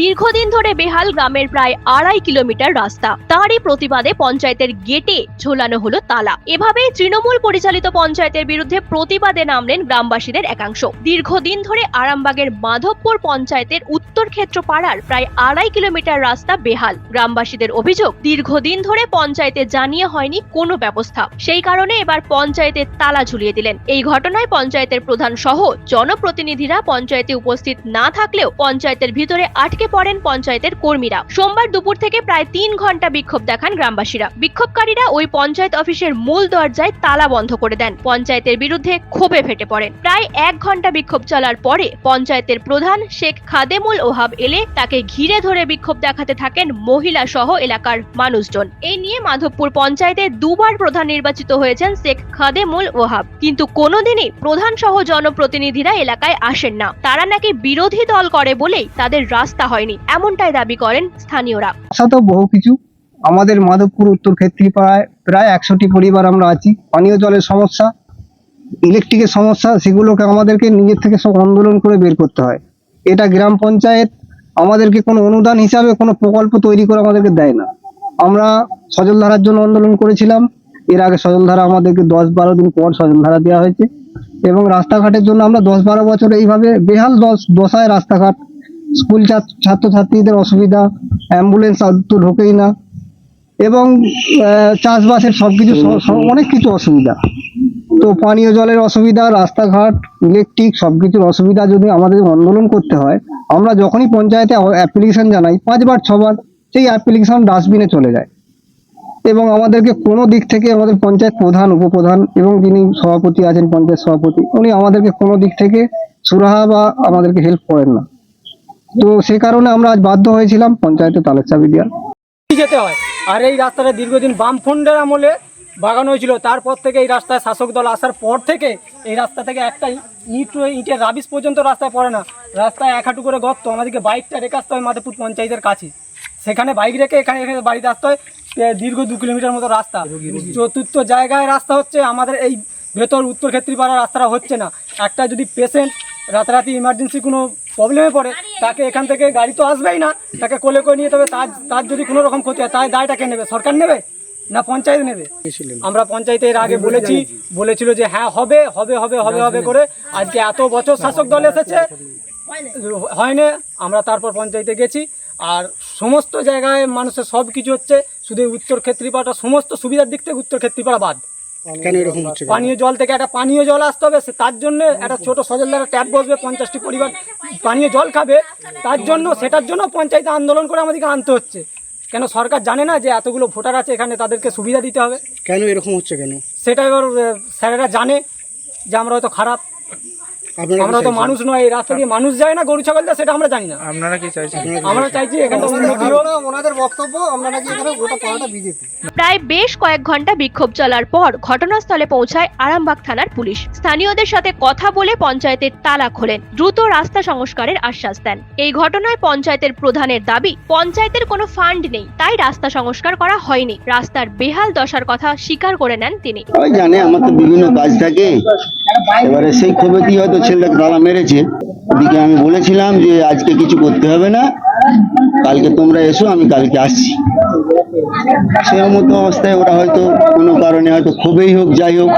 দীর্ঘদিন ধরে বেহাল গ্রামের প্রায় আড়াই কিলোমিটার রাস্তা। তারই প্রতিবাদে পঞ্চায়েতের গেটে ঝোলানো হলো তালা। এভাবেই তৃণমূল পরিচালিত পঞ্চায়েতের বিরুদ্ধে প্রতিবাদে নামলেন গ্রামবাসীদের একাংশ। দীর্ঘদিন ধরে আরামবাগের মাধবপুর পঞ্চায়েতের উত্তর ক্ষেত্র পাড়ার প্রায় আড়াই কিলোমিটার রাস্তা বেহাল। গ্রামবাসীদের অভিযোগ, দীর্ঘদিন ধরে পঞ্চায়েতে জানিয়ে হয়নি কোনো ব্যবস্থা। সেই কারণে এবার পঞ্চায়েতে তালা ঝুলিয়ে দিলেন। এই ঘটনায় পঞ্চায়েতের প্রধান সহ জনপ্রতিনিধিরা পঞ্চায়েতে উপস্থিত না থাকলেও পঞ্চায়েতের ভিতরে আটকে পড়েন পঞ্চায়েতের কর্মীরা। সোমবার দুপুর থেকে প্রায় তিন ঘণ্টা বিক্ষোভ দেখান গ্রামবাসীরা। বিক্ষোভকারীরা ওই পঞ্চায়েত অফিসের মূল দরজায় তালা বন্ধ করে দেন। পঞ্চায়েতের বিরুদ্ধে ক্ষোভে ফেটে পড়েন। প্রায় এক ঘণ্টা বিক্ষোভ চলার পরে পঞ্চায়েতের প্রধান শেখ খাদেমুল ওহাব এলে তাকে ঘিরে ধরে বিক্ষোভ দেখাতে থাকেন মহিলা সহ এলাকার মানুষজন। এই নিয়ে মাধবপুর পঞ্চায়েতে দুবার প্রধান নির্বাচিত হয়েছেন শেখ খাদেমুল ওহাব। কিন্তু কোনোদিনই প্রধান সহ জনপ্রতিনিধিরা এলাকায় আসেন না। তারা নাকি বিরোধী দল করে বলেই তাদের রাস্তা হয়নি, এমনটাই দাবি করেন স্থানীয়রা। আশা তো বহু কিছু। আমাদের মাধবপুর, উত্তর ক্ষেত্রী পাড়ায় প্রায় একশোটি পরিবার আমরা আছি। পানীয় জলের সমস্যা ইলেকট্রিকের সমস্যা, সেগুলোকে আমাদেরকে নিজের থেকে সব আন্দোলন করে বের করতে হয়। এটা গ্রাম পঞ্চায়েত, আমাদেরকে কোনো অনুদান হিসাবে কোনো প্রকল্প তৈরি করে আমাদেরকে দেয় না। আমরা সজলধারার জন্য আন্দোলন করেছিলাম। এর আগে সজলধারা আমাদেরকে দশ বারো দিন পর সজলধারা দেওয়া হয়েছে। এবং রাস্তাঘাটের জন্য আমরা দশ বারো বছর এইভাবে বেহাল দশ দশায় রাস্তাঘাট স্কুল ছাত্র- ছাত্রছাত্রীদের অসুবিধা, অ্যাম্বুলেন্স তো ঢোকেই না এবং চাষবাসের সবকিছু স- স- অনেক কিছু অসুবিধা। তো পানীয় জলের অসুবিধা, রাস্তাঘাট, ইলেকট্রিক সব কিছুর অসুবিধা যদি আমাদের আন্দোলন করতে হয়, আমরা যখনই পঞ্চায়েতে অ্যাপ্লিকেশন জানাই, পাঁচবার, ছবার, সেই অ্যাপ্লিকেশন ডাস্টবিনে চলে যায়। এবং আমাদেরকে কোনো দিক থেকে আমাদের পঞ্চায়েত প্রধান, উপপ্রধান এবং যিনি সভাপতি আছেন, পঞ্চায়েত সভাপতি, উনি আমাদেরকে কোনো দিক থেকে সুরাহা বা আমাদেরকে হেল্প করেন না। তো সে কারণে আমরা আজ বাধ্য হয়েছিলাম পঞ্চায়েতে তালের চাবি দেওয়ার। যেতে হয়? আর এই রাস্তাটা দীর্ঘদিন বামফ্রন্টের আমলে বাগানো হয়েছিল। তারপর থেকে এই রাস্তায় শাসক দল আসার পর থেকে এই রাস্তা থেকে একটা ইট ইটের রাবিশ পর্যন্ত রাস্তায় পড়ে না। রাস্তায় এক হাঁটু করে গর্ত, আমাদেরকে বাইকটা রেখে আসতে হয় মাধবপুর পঞ্চায়েতের কাছে। সেখানে বাইক রেখে এখানে এখানে বাড়িতে আসতে হয় দীর্ঘ দু কিলোমিটার মতো রাস্তা। চতুর্থ জায়গায় রাস্তা হচ্ছে আমাদের এই ভেতর উত্তর ক্ষেত্রীপাড়া রাস্তাটা হচ্ছে না। একটা যদি পেশেন্ট রাতারাতি ইমার্জেন্সি কোনো প্রবলেমে পড়ে। তাকে এখান থেকে গাড়ি তো আসবেই না। তাকে কোলে করে নিয়ে তবে তার তার যদি কোনো রকম ক্ষতি হয় তাই দায়টাকে নেবে? সরকার নেবে? না পঞ্চায়েত নেবে? আমরা পঞ্চায়েতে এর আগে বলেছি বলেছিল যে হ্যাঁ হবে হবে হবে হবে হবে করে। আজকে এত বছর শাসক দল এসেছে। হয়নি। আমরা তারপর পঞ্চায়েতে গেছি। আর সমস্ত জায়গায় মানুষের সব কিছু হচ্ছে। শুধু উত্তর ক্ষেত্রীপাড়াটা সমস্ত সুবিধার দিক থেকে উত্তর ক্ষেত্রীপাড়া বাদ। কেন এরকম হচ্ছে পানীয় জল থেকে একটা পানীয় জল আসতে হবে সে তার জন্য একটা ছোট সজল দ্বারা ট্যাপ বসবে পঞ্চাশটি পরিবার পানীয় জল খাবে তার জন্য সেটার জন্য পঞ্চায়েত আন্দোলন করে আমাদেরকে আনতে হচ্ছে। কেন সরকার জানে না যে এতগুলো ভোটার আছে এখানে তাদেরকে সুবিধা দিতে হবে? কেন এরকম হচ্ছে কেন? সেটা এবার স্যারেরা জানে যে আমরা হয়তো খারাপ। আমরা তো মানুষ নয় এই রাস্তা দিয়ে মানুষ যায় না? গরু ছাগল যায় সেটা আমরা জানি না। আপনারা কি চাইছেন? আমরা চাইছি এখানটা উন্নতি হোক। ওনাদের বক্তব্য আমরা নাকি এখানে গোটা পাড়াটা বিজেপি। প্রায় বেশ কয়েক ঘণ্টা বিক্ষোভ চলার পর ঘটনাস্থলে পৌঁছায় আরামবাগ থানার পুলিশ। স্থানীয়দের সাথে কথা বলে পঞ্চায়েতের তালা খোলেন। দ্রুত রাস্তা সংস্কারের আশ্বাস দেন। এই ঘটনায় পঞ্চায়েতের প্রধানের দাবি পঞ্চায়েতের কোনো ফান্ড নেই তাই রাস্তা সংস্কার করা হয়নি। রাস্তার বেহাল দশার কথা স্বীকার করে নেন তিনি। জানে আমার তো বিভিন্ন কাজ থাকে। এবারে সেই ক্ষোভেতেই হয়তো ছেলেটাকে তালা মেরেছে। ওদিকে আমি বলেছিলাম যে আজকে কিছু করতে হবে না, কালকে তোমরা এসো, আমি কালকে আসছি। সেই মতো অবস্থায় ওরা হয়তো কোনো কারণে হয়তো ক্ষোভেই হোক, যাই হোক,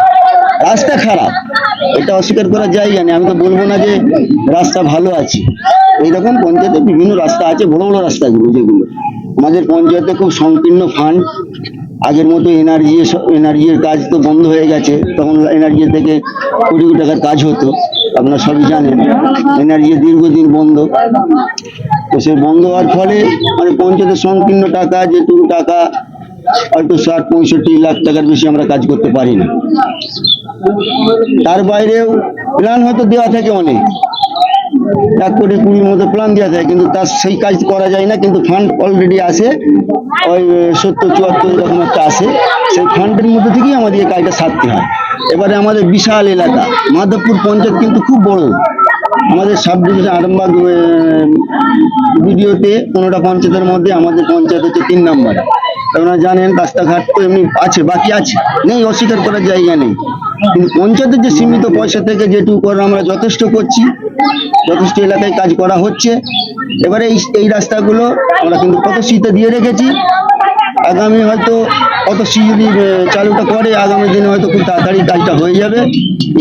রাস্তা খারাপ, এটা অস্বীকার করা যায় জানি আমি তো বলব না যে রাস্তা ভালো আছে। এইরকম পঞ্চায়েতে বিভিন্ন রাস্তা আছে বড় বড় রাস্তাগুলো যেগুলো। আমাদের পঞ্চায়েতে খুব সংকীর্ণ ফান্ড আগের মতো এনআরজি এনআরজির কাজ তো বন্ধ হয়ে গেছে, তখন এনআরজি থেকে কোটি কোটি টাকার কাজ হতো। আপনারা সবই জানেন এনআরজি দীর্ঘদিন বন্ধ। তো সে বন্ধ হওয়ার ফলে মানে পঞ্চায়েতের সংকীর্ণ টাকা, যেটুকু টাকা, হয়তো ষাট, পঁয়ষট্টি লাখ টাকার বেশি আমরা কাজ করতে পারি না। তার বাইরেও প্ল্যান হয়তো দেওয়া থাকে অনেক। এক কোটি কুড়ির মতো প্ল্যান দেওয়া যায়, কিন্তু তার সেই কাজ করা যায় না, কিন্তু ফান্ড অলরেডি আসে ওই সত্তর, চুয়াত্তর এরকম একটা আসে সেই ফান্ডের মধ্যে থেকেই আমাদের এই কাজটা সারতে হয়। এবারে আমাদের বিশাল এলাকা, মাধবপুর পঞ্চায়েত কিন্তু খুব বড়। আমাদের সাব ডিভিশন আরামবাগ ভিডিওতে পনেরোটা পঞ্চায়েতের মধ্যে, আমাদের পঞ্চায়েত হচ্ছে তিন নম্বরে। আপনারা জানেন রাস্তাঘাট তো এমনি আছে বাকি আছে। নেই অস্বীকার করার জায়গা নেই। কিন্তু পঞ্চায়েতের যে সীমিত পয়সা থেকে যেটুকু করে আমরা যথেষ্ট করছি যথেষ্ট এলাকায় কাজ করা হচ্ছে। এবারে এই এই রাস্তাগুলো আমরা কিন্তু প্রতিশ্রুতি দিয়ে রেখেছি। আগামী হয়তো পদশ্রী যদি চালুটা করে আগামী দিনে হয়তো খুব তাড়াতাড়ি কাজটা হয়ে যাবে।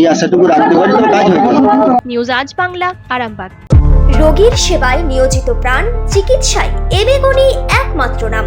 এই আশাটুকু রাখতে পারি তো কাজ হয়ে যাবে। নিউজ আজ বাংলা আরামবাগ। রোগীর সেবায় নিয়োজিত প্রাণ চিকিৎসায় এবেগুনি একমাত্র নাম।